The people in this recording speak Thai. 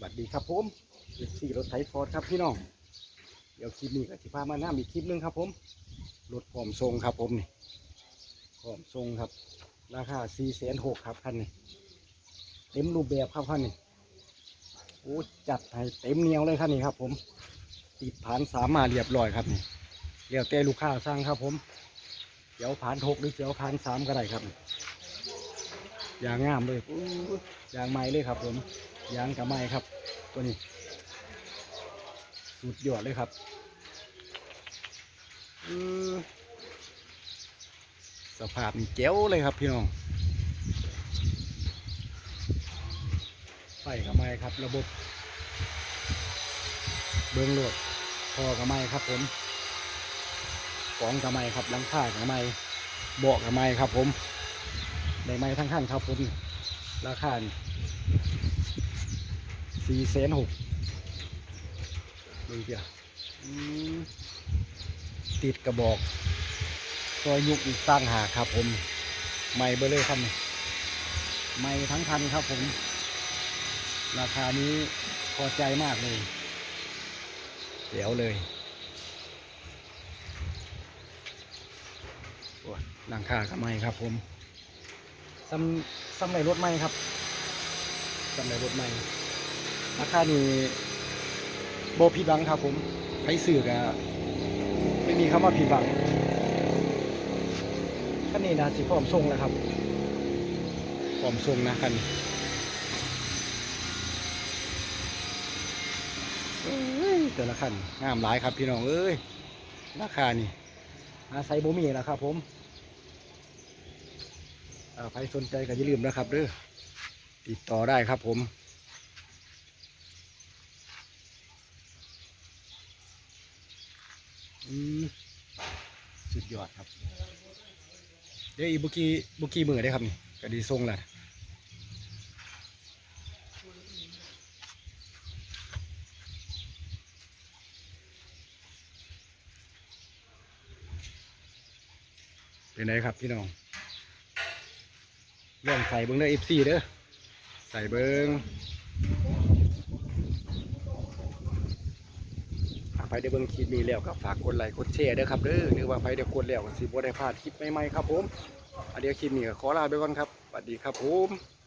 สวัสดีครับผมเอฟซีรถไถฟอร์ดครับพี่น้อง เดี๋ยวคลิปนี้ก็สิพามาหน้ามีคลิปหนึงครับผมรถพร้อมทรงครับผมนี่พร้อมทรงครับ ราคา4 6 0 0 0ครับคันนี้เต็มรูปแบบครับคันนี้โอ้จัดให้เต็มเหนียวเลยคันนี้ครับ ผม ติดผ่านสามมาเรียบร้อยครับนี่เรียวแต่ลูกค้าสั่งครับ ผมเดี๋ยวผ่านหกหรือเดี๋ยวผ่านสามก็ได้ครับอย่างงามเลยอู้ยางไม้เลยครับผม ยางกับไม้ครับ ตัวนี้ สุดยอดเลยครับสภาพนี่เจ๋วเลยครับพี่น้องไฟกับไม้ครับ ระบบ เบิ้งโหลดพอกับไม้ครับผมกองกับไม้ครับลังคากับไม้เบาะกับไม้ครับผมในไม้ทั้งขั้นครับผมราคา สี่แสนหกดูเดียวอืมติดกระบอกซอยยุกอีกตั้งหากครับผม ไม้เบอร์เลยครับนี่ไม้ทั้งคันครับผม ราคานี้พอใจมากเลย เดี๋ยวเลยโอ้ยหลังคากับไม้ครับผมซ้ำซ้ำในรถไม้ครับซ้ำในรถไม้ ราคานี้โบผิดหวังครับผมใครสื่อกะไม่มีคำว่าผิดหวังคันนี้นะสิพร้อมทรงแล้วครับพร้อมทรงนะคันนี้เอ้ยแต่ละคันงามหลายครับพี่น้องเอ้ยราคานี่อาศัยบ่มีแล้วครับผมอ่าใครสนใจก็อย่าลืมนะครับเด้อติดต่อได้ครับผม อืมสุดยอดครับ เดี๋ยวอีกบุกี้บุกี้มือได้ครับนี่ก็ดีทรงแหละเป็นไงครับพี่น้องลองใส่เบิ้งเด้อ FC เด้อใส่เบิ้ง ถ้าไปได้เบิ้งคลิปนี้แล้วก็ฝากกดไลค์กดแชร์ด้อครับเด้อหรือว่าไปได้กดแล้วก็สิบ่ได้พลาดคลิปใหม่ๆครับผมอันเดียวคลิปนี้ก็ขอลาไปก่อนครับสวัสดีครับผม